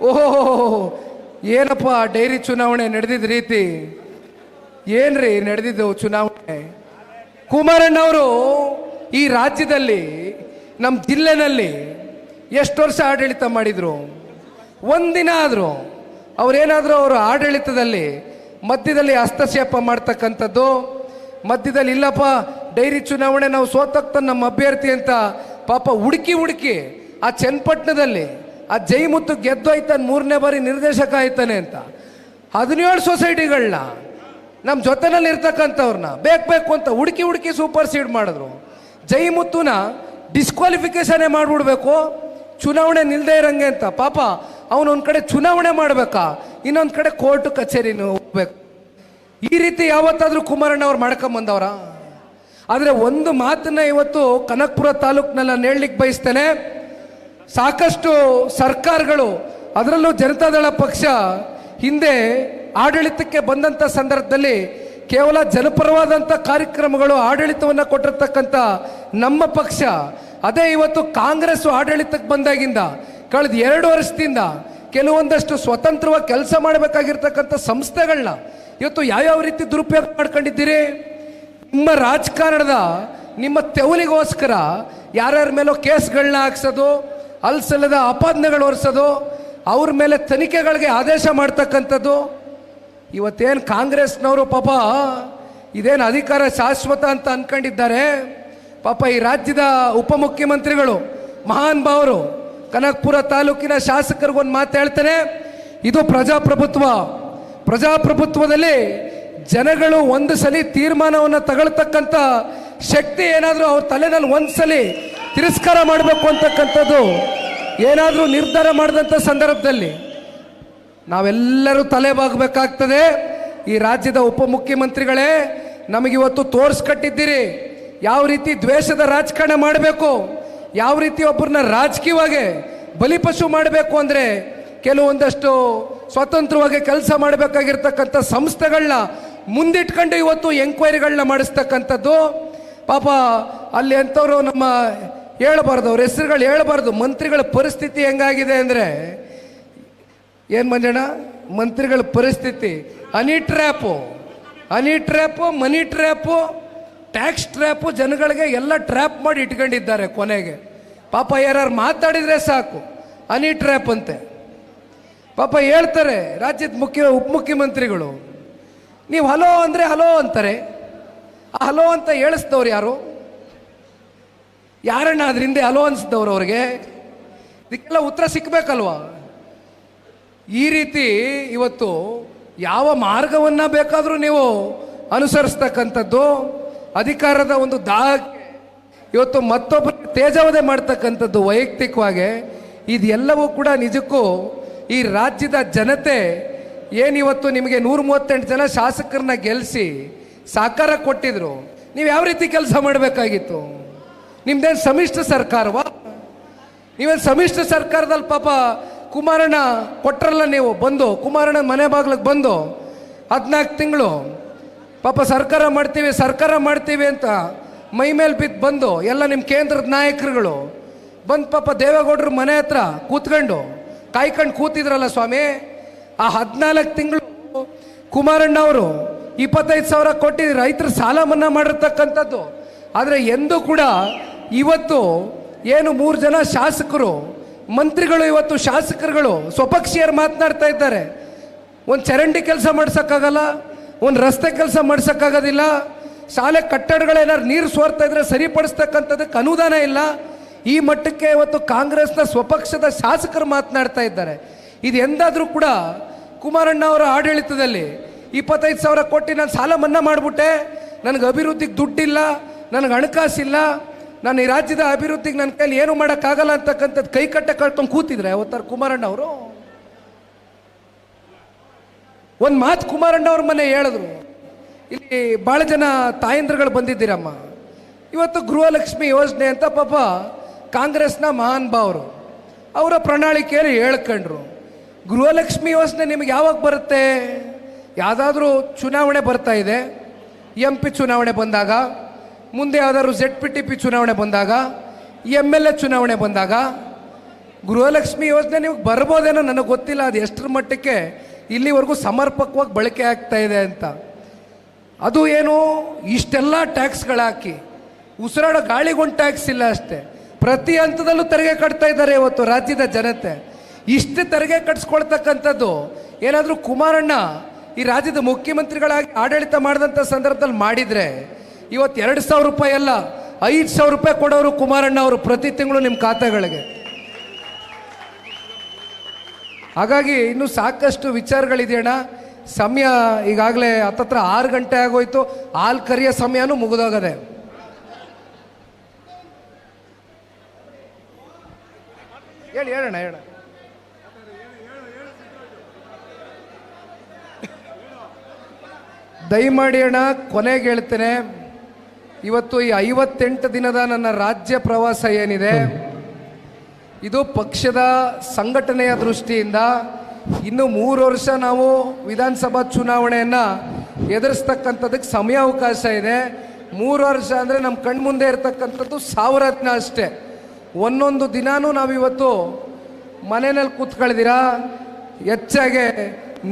ಓಹೋ, ಏನಪ್ಪ ಡೈರಿ ಚುನಾವಣೆ ನಡೆದಿದ್ದ ರೀತಿ? ಏನ್ರಿ ನಡೆದಿದ್ದು ಚುನಾವಣೆ? ಕುಮಾರಣ್ಣವರು ಈ ರಾಜ್ಯದಲ್ಲಿ ನಮ್ಮ ಜಿಲ್ಲೆನಲ್ಲಿ ಎಷ್ಟು ವರ್ಷ ಆಡಳಿತ ಮಾಡಿದ್ರು? ಒಂದಿನ ಆದರೂ ಅವರೇನಾದರೂ ಅವರು ಆಡಳಿತದಲ್ಲಿ ಮಧ್ಯದಲ್ಲಿ ಹಸ್ತಕ್ಷೇಪ ಮಾಡ್ತಕ್ಕಂಥದ್ದು, ಮಧ್ಯದಲ್ಲಿ ಇಲ್ಲಪ್ಪ, ಡೈರಿ ಚುನಾವಣೆ ನಾವು ಸೋತಕ್ತ ನಮ್ಮ ಅಭ್ಯರ್ಥಿ ಅಂತ ಪಾಪ ಹುಡುಕಿ ಹುಡುಕಿ ಆ ಚನ್ನಪಟ್ಟಣದಲ್ಲಿ ಆ ಜೈಮುತ್ತು ಗೆದ್ದೋಯ್ತಾನೆ ಮೂರನೇ ಬಾರಿ ನಿರ್ದೇಶಕ ಆಯ್ತಾನೆ ಅಂತ. ಹದಿನೇಳು ಸೊಸೈಟಿಗಳನ್ನ ನಮ್ಮ ಜೊತೆನಲ್ಲಿ ಇರ್ತಕ್ಕಂಥವ್ರನ್ನ ಬೇಕು ಬೇಕು ಅಂತ ಹುಡುಕಿ ಹುಡುಕಿ ಸೂಪರ್ ಸೀಡ್ ಮಾಡಿದ್ರು. ಜೈಮುತ್ತುನ ಡಿಸ್ಕ್ವಾಲಿಫಿಕೇಶನೇ ಮಾಡಿಬಿಡ್ಬೇಕು, ಚುನಾವಣೆ ನಿಲ್ದೇ ಇರಂಗೆ ಅಂತ. ಪಾಪ ಅವನು ಒಂದು ಕಡೆ ಚುನಾವಣೆ ಮಾಡಬೇಕಾ? ಇನ್ನೊಂದು ಕಡೆ ಕೋರ್ಟ್ ಕಚೇರಿನ ಹೋಗ್ಬೇಕು. ಈ ರೀತಿ ಯಾವತ್ತಾದರೂ ಕುಮಾರಣ್ಣ ಅವ್ರು ಮಾಡ್ಕೊಂಬಂದವ್ರ? ಆದರೆ ಒಂದು ಮಾತನ್ನ ಇವತ್ತು ಕನಕಪುರ ತಾಲೂಕಿನಲ್ಲಿ ನಾನು ಹೇಳಲಿಕ್ಕೆ ಬಯಸ್ತೇನೆ. ಸಾಕಷ್ಟು ಸರ್ಕಾರಗಳು, ಅದರಲ್ಲೂ ಜನತಾದಳ ಪಕ್ಷ ಹಿಂದೆ ಆಡಳಿತಕ್ಕೆ ಬಂದಂಥ ಸಂದರ್ಭದಲ್ಲಿ ಕೇವಲ ಜನಪರವಾದಂಥ ಕಾರ್ಯಕ್ರಮಗಳು ಆಡಳಿತವನ್ನು ಕೊಟ್ಟಿರ್ತಕ್ಕಂಥ ನಮ್ಮ ಪಕ್ಷ, ಅದೇ ಇವತ್ತು ಕಾಂಗ್ರೆಸ್ ಆಡಳಿತಕ್ಕೆ ಬಂದಾಗಿಂದ ಕಳೆದ ಎರಡು ವರ್ಷದಿಂದ ಕೆಲವೊಂದಷ್ಟು ಸ್ವತಂತ್ರವಾಗಿ ಕೆಲಸ ಮಾಡಬೇಕಾಗಿರ್ತಕ್ಕಂಥ ಸಂಸ್ಥೆಗಳನ್ನ ಇವತ್ತು ಯಾವ್ಯಾವ ರೀತಿ ದುರುಪಯೋಗ ಮಾಡ್ಕೊಂಡಿದ್ದೀರಿ? ನಿಮ್ಮ ರಾಜಕಾರಣದ, ನಿಮ್ಮ ತೆವಲಿಗೋಸ್ಕರ ಯಾರ್ಯಾರ ಮೇಲೋ ಕೇಸ್ಗಳನ್ನ ಹಾಕ್ಸೋದು ಅಲ್ಸಲ್ಲದ ಆಪಾದನೆಗಳು ಹೊರಿಸೋದು ಅವ್ರ ಮೇಲೆ ತನಿಖೆಗಳಿಗೆ ಆದೇಶ ಮಾಡ್ತಕ್ಕಂಥದ್ದು. ಇವತ್ತೇನು ಕಾಂಗ್ರೆಸ್ನವರು ಪಾಪ ಇದೇನು ಅಧಿಕಾರ ಶಾಶ್ವತ ಅಂತ ಅಂದ್ಕೊಂಡಿದ್ದಾರೆ ಪಾಪ ಈ ರಾಜ್ಯದ ಉಪಮುಖ್ಯಮಂತ್ರಿಗಳು, ಮಹಾನ್ ಭಾವರು ಕನಕಪುರ ತಾಲೂಕಿನ ಶಾಸಕರಿಗೊಂದು ಮಾತು ಹೇಳ್ತಾರೆ ಇದು ಪ್ರಜಾಪ್ರಭುತ್ವ. ಪ್ರಜಾಪ್ರಭುತ್ವದಲ್ಲಿ ಜನಗಳು ಒಂದು ಸಲ ತೀರ್ಮಾನವನ್ನು ತಗೊಳ್ತಕ್ಕಂಥ ಶಕ್ತಿ ಏನಾದರೂ ಅವ್ರ ತಲೆನಲ್ಲಿ ಒಂದು ಸಲ ತಿರಸ್ಕಾರ ಮಾಡಬೇಕು ಅಂತಕ್ಕಂಥದ್ದು ಏನಾದರೂ ನಿರ್ಧಾರ ಮಾಡಿದಂಥ ಸಂದರ್ಭದಲ್ಲಿ ನಾವೆಲ್ಲರೂ ತಲೆ ಬಾಗಬೇಕಾಗ್ತದೆ ಈ ರಾಜ್ಯದ ಉಪಮುಖ್ಯಮಂತ್ರಿಗಳೇ ನಮಗಿವತ್ತು ತೋರಿಸ್ಕಟ್ಟಿದ್ದೀರಿ. ಯಾವ ರೀತಿ ದ್ವೇಷದ ರಾಜಕಾರಣ ಮಾಡಬೇಕು, ಯಾವ ರೀತಿ ಒಬ್ಬರನ್ನ ರಾಜಕೀಯವಾಗಿ ಬಲಿಪಶು ಮಾಡಬೇಕು ಅಂದರೆ ಕೆಲವೊಂದಷ್ಟು ಸ್ವತಂತ್ರವಾಗಿ ಕೆಲಸ ಮಾಡಬೇಕಾಗಿರ್ತಕ್ಕಂಥ ಸಂಸ್ಥೆಗಳನ್ನ ಮುಂದಿಟ್ಕೊಂಡು ಇವತ್ತು ಎಂಕ್ವೈರಿಗಳನ್ನ ಮಾಡಿಸ್ತಕ್ಕಂಥದ್ದು. ಪಾಪ ಅಲ್ಲಿ ಅಂಥವ್ರು ನಮ್ಮ ಹೇಳಬಾರ್ದು, ಅವ್ರ ಹೆಸರುಗಳು ಹೇಳಬಾರ್ದು. ಮಂತ್ರಿಗಳ ಪರಿಸ್ಥಿತಿ ಹೆಂಗಾಗಿದೆ ಅಂದರೆ, ಏನು ಮಂಜಣ್ಣ? ಮಂತ್ರಿಗಳ ಪರಿಸ್ಥಿತಿ. Honey trap honey trap, money trap, tax trap, ಜನಗಳಿಗೆ ಎಲ್ಲ ಟ್ರ್ಯಾಪ್ ಮಾಡಿ ಇಟ್ಕೊಂಡಿದ್ದಾರೆ ಕೊನೆಗೆ. ಪಾಪ ಯಾರು ಮಾತಾಡಿದರೆ ಸಾಕು. ಹನಿ ಟ್ರ್ಯಾಪ್ ಅಂತೆ. ಪಾಪ ಹೇಳ್ತಾರೆ ರಾಜ್ಯದ ಮುಖ್ಯ, ಉಪಮುಖ್ಯಮಂತ್ರಿಗಳು, ನೀವು ಹಲೋ ಅಂದರೆ ಹಲೋ ಅಂತಾರೆ. ಹಲೋ ಅಂತ ಹೇಳಿಸ್ದವ್ರು ಯಾರು? ಯಾರಣ್ಣ ಅದರಿಂದ ಅಲೋ ಅನ್ಸಿದವ್ರು ಅವ್ರಿಗೆ? ಇದಕ್ಕೆಲ್ಲ ಉತ್ತರ ಸಿಕ್ಕಬೇಕಲ್ವಾ ಈ ರೀತಿ ಇವತ್ತು ಯಾವ ಮಾರ್ಗವನ್ನ ಬೇಕಾದರೂ ನೀವು ಅನುಸರಿಸ್ತಕ್ಕಂಥದ್ದು, ಅಧಿಕಾರದ ಒಂದು ದಾಹಕ್ಕೆ ಇವತ್ತು ಮತ್ತೊಬ್ಬರ ತೇಜವದೆ ಮಾಡ್ತಕ್ಕಂಥದ್ದು ವೈಯಕ್ತಿಕವಾಗಿ ಇದೆಲ್ಲವೂ ಕೂಡ ನಿಜಕ್ಕೂ ಈ ರಾಜ್ಯದ ಜನತೆ ಏನಿವತ್ತು ನಿಮಗೆ ನೂರ ಮೂವತ್ತೆಂಟು ಜನ ಶಾಸಕರನ್ನ ಗೆಲ್ಲಿಸಿ ಸಾಕಾರ ಕೊಟ್ಟಿದ್ರು? ನೀವು ಯಾವ ರೀತಿ ಕೆಲಸ ಮಾಡಬೇಕಾಗಿತ್ತು? ನಿಮ್ದೇನು ಸಮ್ಮಿಶ್ರ ಸರ್ಕಾರವಾ? ನೀವೇನು ಸಮ್ಮಿಶ್ರ ಸರ್ಕಾರದಲ್ಲಿ ಪಾಪ ಕುಮಾರಣ್ಣ ಕೊಟ್ರಲ್ಲ ನೀವು? ಬಂದು, ಕುಮಾರಣ್ಣ ಮನೆ ಬಾಗ್ಲಿಗೆ ಬಂದು, ಹದಿನಾಲ್ಕು ತಿಂಗಳು. ಪಾಪ ಸರ್ಕಾರ ಮಾಡ್ತೀವಿ ಸರ್ಕಾರ ಮಾಡ್ತೀವಿ ಅಂತ ಮೈ ಮೇಲೆ ಬಿದ್ದು ಬಂದು, ಎಲ್ಲ ನಿಮ್ಮ ಕೇಂದ್ರದ ನಾಯಕರುಗಳು, ಬಂದು ಪಾಪ ದೇವೇಗೌಡರು ಮನೆ ಹತ್ರ ಕೂತ್ಕೊಂಡು, ಕಾಯ್ಕೊಂಡು ಕೂತಿದ್ರಲ್ಲ ಸ್ವಾಮಿ? ಆ ಹದಿನಾಲ್ಕು ತಿಂಗಳು ಕುಮಾರಣ್ಣ ಅವರು ಇಪ್ಪತ್ತೈದು ಸಾವಿರ ಕೊಟ್ಟಿದ್ದು ರೈತರು ಸಾಲ ಮನ್ನಾ ಮಾಡಿರ್ತಕ್ಕಂಥದ್ದು. ಆದರೆ ಎಂದೂ ಕೂಡ ಇವತ್ತು ಏನು ಮೂರು ಜನ ಶಾಸಕರು, ಮಂತ್ರಿಗಳು ಇವತ್ತು ಶಾಸಕರುಗಳು, ಸ್ವಪಕ್ಷೀಯರು ಮಾತನಾಡ್ತಾ ಇದ್ದಾರೆ. ಒಂದು ಚರಂಡಿ ಕೆಲಸ ಮಾಡ್ಸೋಕ್ಕಾಗಲ್ಲ, ಒಂದು ರಸ್ತೆ ಕೆಲಸ ಮಾಡ್ಸೋಕ್ಕಾಗೋದಿಲ್ಲ, ಶಾಲೆ ಕಟ್ಟಡಗಳೇನಾದ್ರು ನೀರು ಸೋರ್ತಾ ಇದ್ರೆ ಸರಿಪಡಿಸ್ತಕ್ಕಂಥದ್ದಕ್ಕೆ ಅನುದಾನ ಇಲ್ಲ. ಈ ಮಟ್ಟಕ್ಕೆ ಇವತ್ತು ಕಾಂಗ್ರೆಸ್ನ ಸ್ವಪಕ್ಷದ ಶಾಸಕರು ಮಾತನಾಡ್ತಾ ಇದ್ದಾರೆ. ಇದು ಎಂದಾದರೂ ಕೂಡ ಕುಮಾರಣ್ಣ ಅವರ ಆಡಳಿತದಲ್ಲಿ ಇಪ್ಪತ್ತೈದು ಸಾವಿರ ಕೋಟಿ ನಾನು ಸಾಲ ಮನ್ನಾ ಮಾಡಿಬಿಟ್ಟೆ. ನನಗೆ ಅಭಿವೃದ್ಧಿಗೆ ದುಡ್ಡಿಲ್ಲ, ನನಗೆ ಹಣಕಾಸಿಲ್ಲ ನಾನು ಈ ರಾಜ್ಯದ ಅಭಿವೃದ್ಧಿಗೆ ನನ್ನ ಕೈಲಿ ಏನು ಮಾಡೋಕ್ಕಾಗಲ್ಲ ಅಂತಕ್ಕಂಥದ್ದು ಕೈ ಕಟ್ಟೆ ಕಳ್ಕೊಂಡು ಕೂತಿದ್ರೆ, ಅವತ್ತಾರ ಕುಮಾರಣ್ಣ ಅವರು. ಒಂದು ಮಾತು ಕುಮಾರಣ್ಣ ಅವ್ರ ಮನೆ ಹೇಳಿದ್ರು. ಇಲ್ಲಿ ಭಾಳ ಜನ ತಾಯಂದ್ರಗಳು ಬಂದಿದ್ದೀರಮ್ಮ. ಇವತ್ತು ಗೃಹಲಕ್ಷ್ಮಿ ಯೋಜನೆ ಅಂತ ಪಾಪ ಕಾಂಗ್ರೆಸ್ನ ಮಹಾನ್ ಭಾವರು ಅವರ ಪ್ರಣಾಳಿಕೆಯಲ್ಲಿ ಹೇಳ್ಕೊಂಡ್ರು. ಗೃಹಲಕ್ಷ್ಮಿ ಯೋಜನೆ ನಿಮಗೆ ಯಾವಾಗ ಬರುತ್ತೆ? ಯಾವುದಾದ್ರೂ ಚುನಾವಣೆ ಬರ್ತಾ ಇದೆ. ಎಂ ಪಿ ಚುನಾವಣೆ ಬಂದಾಗ. ಮುಂದೆ ಯಾವ್ದಾದ್ರು ಜೆಡ್ ಪಿ ಟಿ ಪಿ ಚುನಾವಣೆ ಬಂದಾಗ ಎಂ ಎಲ್ ಎ ಚುನಾವಣೆ ಬಂದಾಗ, ಗೃಹಲಕ್ಷ್ಮಿ ಯೋಜನೆ ನೀವು ಬರ್ಬೋದೇನೋ ನನಗೆ ಗೊತ್ತಿಲ್ಲ, ಅದು ಎಷ್ಟರ ಮಟ್ಟಕ್ಕೆ ಇಲ್ಲಿವರೆಗೂ ಸಮರ್ಪಕವಾಗಿ ಬಳಕೆ ಆಗ್ತಾ ಇದೆ ಅಂತ. ಅದು ಏನು, ಇಷ್ಟೆಲ್ಲ ಟ್ಯಾಕ್ಸ್ಗಳಾಕಿ, ಉಸಿರಾಡೋ ಗಾಳಿಗೊಂದು ಟ್ಯಾಕ್ಸ್ ಇಲ್ಲ ಅಷ್ಟೇ. ಪ್ರತಿ ಹಂತದಲ್ಲೂ ತೆರಿಗೆ ಕಟ್ತಾ ಇದ್ದಾರೆ ಇವತ್ತು ರಾಜ್ಯದ ಜನತೆ. ಇಷ್ಟು ತೆರಿಗೆ ಕಟ್ಸ್ಕೊಳ್ತಕ್ಕಂಥದ್ದು, ಏನಾದರೂ ಕುಮಾರಣ್ಣ ಈ ರಾಜ್ಯದ ಮುಖ್ಯಮಂತ್ರಿಗಳಾಗಿ ಆಡಳಿತ ಮಾಡಿದಂಥ ಸಂದರ್ಭದಲ್ಲಿ ಮಾಡಿದರೆ ಇವತ್ತು ಎರಡು ಸಾವಿರ ರೂಪಾಯಿ ಅಲ್ಲ, ಐದು ಸಾವಿರ ರೂಪಾಯಿ ಕೊಡೋರು ಕುಮಾರಣ್ಣ ಅವರು ಪ್ರತಿ ತಿಂಗಳು ನಿಮ್ಮ ಖಾತೆಗಳಿಗೆ. ಹಾಗಾಗಿ ಇನ್ನೂ ಸಾಕಷ್ಟು ವಿಚಾರಗಳಿದೆಯಣ್ಣ. ಸಮಯ ಈಗಾಗಲೇ ಹತ್ತತ್ರ ಆರು ಗಂಟೆ ಆಗೋಯ್ತು, ಹಾಲು ಕರಿಯೋ ಸಮಯನೂ ಮುಗಿದೋಗದೆ. ಹೇಳಿ ಹೇಳೋಣ ಹೇಳ. ದಯಮಾಡಿ ಅಣ್ಣ, ಕೊನೆಗೆ ಹೇಳ್ತೇನೆ ಇವತ್ತು ಈ ಐವತ್ತೆಂಟು ದಿನದ ನನ್ನ ರಾಜ್ಯ ಪ್ರವಾಸ ಏನಿದೆ, ಇದು ಪಕ್ಷದ ಸಂಘಟನೆಯ ದೃಷ್ಟಿಯಿಂದ ಇನ್ನು ಮೂರು ವರ್ಷ ನಾವು ವಿಧಾನಸಭಾ ಚುನಾವಣೆಯನ್ನು ಎದುರಿಸ್ತಕ್ಕಂಥದ್ದಕ್ಕೆ ಸಮಯಾವಕಾಶ ಇದೆ. ಮೂರು ವರ್ಷ ಅಂದರೆ ನಮ್ಮ ಕಣ್ಮುಂದೆ ಇರತಕ್ಕಂಥದ್ದು ಸಾವಿರತ್ನ ಅಷ್ಟೇ. ಒಂದೊಂದು ದಿನಾನೂ ನಾವಿವತ್ತು ಮನೆಯಲ್ಲಿ ಕೂತ್ಕೊಳ್ದಿರಾ? ಹೆಚ್ಚಾಗೆ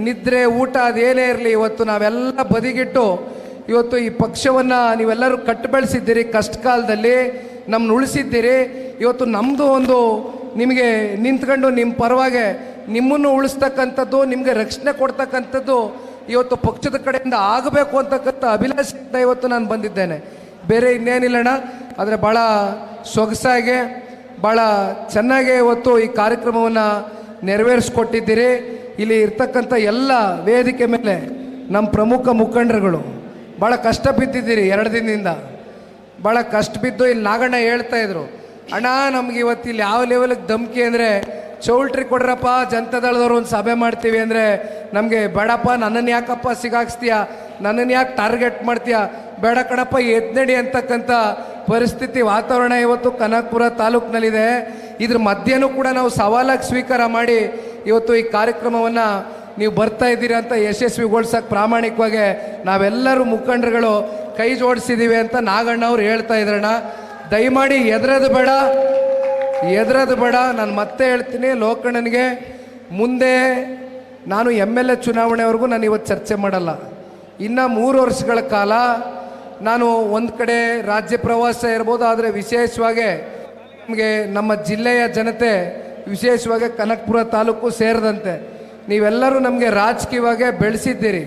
ನಿದ್ರೆ ಊಟ ಅದೇನೇ ಇರಲಿ, ಇವತ್ತು ನಾವೆಲ್ಲ ಬದಿಗಿಟ್ಟು ಇವತ್ತು ಈ ಪಕ್ಷವನ್ನು ನೀವೆಲ್ಲರೂ ಕಟ್ಟು ಬೆಳೆಸಿದ್ದೀರಿ ಕಷ್ಟ ಕಾಲದಲ್ಲಿ ನಮ್ಮನ್ನು ಉಳಿಸಿದ್ದೀರಿ. ಇವತ್ತು ನಮ್ಮದು ಒಂದು ನಿಮಗೆ ನಿಂತ್ಕೊಂಡು ನಿಮ್ಮ ಪರವಾಗಿ ನಿಮ್ಮನ್ನು ಉಳಿಸ್ತಕ್ಕಂಥದ್ದು, ನಿಮಗೆ ರಕ್ಷಣೆ ಕೊಡ್ತಕ್ಕಂಥದ್ದು ಇವತ್ತು ಪಕ್ಷದ ಕಡೆಯಿಂದ ಆಗಬೇಕು ಅಂತಕ್ಕಂಥ ಅಭಿಲಾಷೆಯಿಂದ ಇವತ್ತು ನಾನು ಬಂದಿದ್ದೇನೆ. ಬೇರೆ ಇನ್ನೇನಿಲ್ಲಣ್ಣ, ಆದರೆ ಭಾಳ ಸೊಗಸಾಗಿ ಭಾಳ ಚೆನ್ನಾಗಿ ಇವತ್ತು ಈ ಕಾರ್ಯಕ್ರಮವನ್ನು ನೆರವೇರಿಸ್ಕೊಟ್ಟಿದ್ದೀರಿ. ಇಲ್ಲಿ ಇರ್ತಕ್ಕಂಥ ಎಲ್ಲ ವೇದಿಕೆ ಮೇಲೆ ನಮ್ಮ ಪ್ರಮುಖ ಮುಖಂಡರುಗಳು. ಭಾಳ ಕಷ್ಟ ಬಿದ್ದಿದ್ದೀರಿ ಎರಡು ದಿನದಿಂದ. ಭಾಳ ಕಷ್ಟ ಬಿದ್ದು ಇಲ್ಲಿ ನಾಗಣ್ಣ ಹೇಳ್ತಾ ಇದ್ರು, ಅಣ್ಣ, ನಮ್ಗೆ ಇವತ್ತು ಇಲ್ಲಿ ಯಾವ ಲೆವೆಲ್ಗೆ ಧಮ್ಕಿ ಅಂದರೆ, ಚೌಲ್ಟ್ರಿ ಕೊಡ್ರಪ್ಪ, ಜನತಾದಳದವ್ರು ಒಂದು ಸಭೆ ಮಾಡ್ತೀವಿ ಅಂದರೆ, ನಮಗೆ ಬೇಡಪ್ಪ, ನನ್ನನ್ನು ಯಾಕಪ್ಪ ಸಿಗಾಕ್ಸ್ತೀಯ? ನನ್ನನ್ನು ಯಾಕೆ ಟಾರ್ಗೆಟ್ ಮಾಡ್ತೀಯ? ಬೇಡ ಕಣಪ್ಪ, ಎದ್ನಡಿ ಅಂತಕ್ಕಂಥ ಪರಿಸ್ಥಿತಿ ವಾತಾವರಣ ಇವತ್ತು ಕನಕಪುರ ತಾಲೂಕಿನಲ್ಲಿದೆ. ಇದ್ರ ಮಧ್ಯನೂ ಕೂಡ ನಾವು ಸವಾಲಾಗಿ ಸ್ವೀಕಾರ ಮಾಡಿ, ಇವತ್ತು ಈ ಕಾರ್ಯಕ್ರಮವನ್ನು ನೀವು ಬರ್ತಾ ಇದ್ದೀರಿ ಅಂತ ಯಶಸ್ವಿಗೊಳ್ಸಕ್ಕೆ ಪ್ರಾಮಾಣಿಕವಾಗಿ ನಾವೆಲ್ಲರೂ ಮುಖಂಡರುಗಳು ಕೈ ಜೋಡಿಸಿದ್ದೀವಿ ಅಂತ ನಾಗಣ್ಣ ಅವ್ರು ಹೇಳ್ತಾ ಇದ್ರಣ್ಣ. ದಯಮಾಡಿ ಎದ್ರದು ಬೇಡ ಎದ್ರದು ಬೇಡ. ನಾನು ಮತ್ತೆ ಹೇಳ್ತೀನಿ ಲೋಕಣ್ಣನಿಗೆ, ಮುಂದೆ ನಾನು ಎಂ ಎಲ್ ಎ ಚುನಾವಣೆವರೆಗೂ ನಾನು ಇವತ್ತು ಚರ್ಚೆ ಮಾಡಲ್ಲ. ಇನ್ನು ಮೂರು ವರ್ಷಗಳ ಕಾಲ ನಾನು ಒಂದು ಕಡೆ ರಾಜ್ಯ ಪ್ರವಾಸ ಇರ್ಬೋದು, ಆದರೆ ವಿಶೇಷವಾಗಿ ನಮಗೆ ನಮ್ಮ ಜಿಲ್ಲೆಯ ಜನತೆ ವಿಶೇಷವಾಗಿ ಕನಕಪುರ ತಾಲೂಕು ಸೇರಿದಂತೆ ನೀವೆಲ್ಲರೂ ನಮಗೆ ರಾಜಕೀಯವಾಗೇ ಬೆಳೆಸಿದ್ದೀರಿ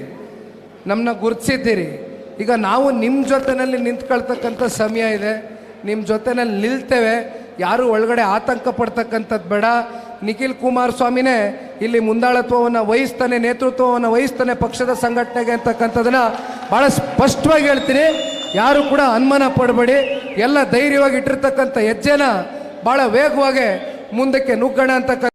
ನಮ್ಮನ್ನ ಗುರುತಿಸಿದ್ದೀರಿ. ಈಗ ನಾವು ನಿಮ್ಮ ಜೊತೆಯಲ್ಲಿ ನಿಂತ್ಕೊಳ್ತಕ್ಕಂಥ ಸಮಯ ಇದೆ ನಿಮ್ಮ ಜೊತೆನಲ್ಲಿ ನಿಲ್ತೇವೆ. ಯಾರು ಒಳಗಡೆ ಆತಂಕ ಪಡ್ತಕ್ಕಂಥದ್ದು ಬೇಡ. ನಿಖಿಲ್ ಕುಮಾರಸ್ವಾಮಿನೇ ಇಲ್ಲಿ ಮುಂದಾಳತ್ವವನ್ನು ವಹಿಸ್ತಾನೆ, ನೇತೃತ್ವವನ್ನು ವಹಿಸ್ತಾನೆ ಪಕ್ಷದ ಸಂಘಟನೆಗೆ ಅಂತಕ್ಕಂಥದ್ದನ್ನ ಭಾಳ ಸ್ಪಷ್ಟವಾಗಿ ಹೇಳ್ತೀನಿ. ಯಾರು ಕೂಡ ಅನುಮಾನ ಪಡಬೇಡಿ. ಎಲ್ಲ ಧೈರ್ಯವಾಗಿ ಇಟ್ಟಿರ್ತಕ್ಕಂಥ ಹೆಜ್ಜೆನ ಭಾಳ ವೇಗವಾಗಿ ಮುಂದಕ್ಕೆ ನುಗ್ಗೋಣ ಅಂತಕ್ಕ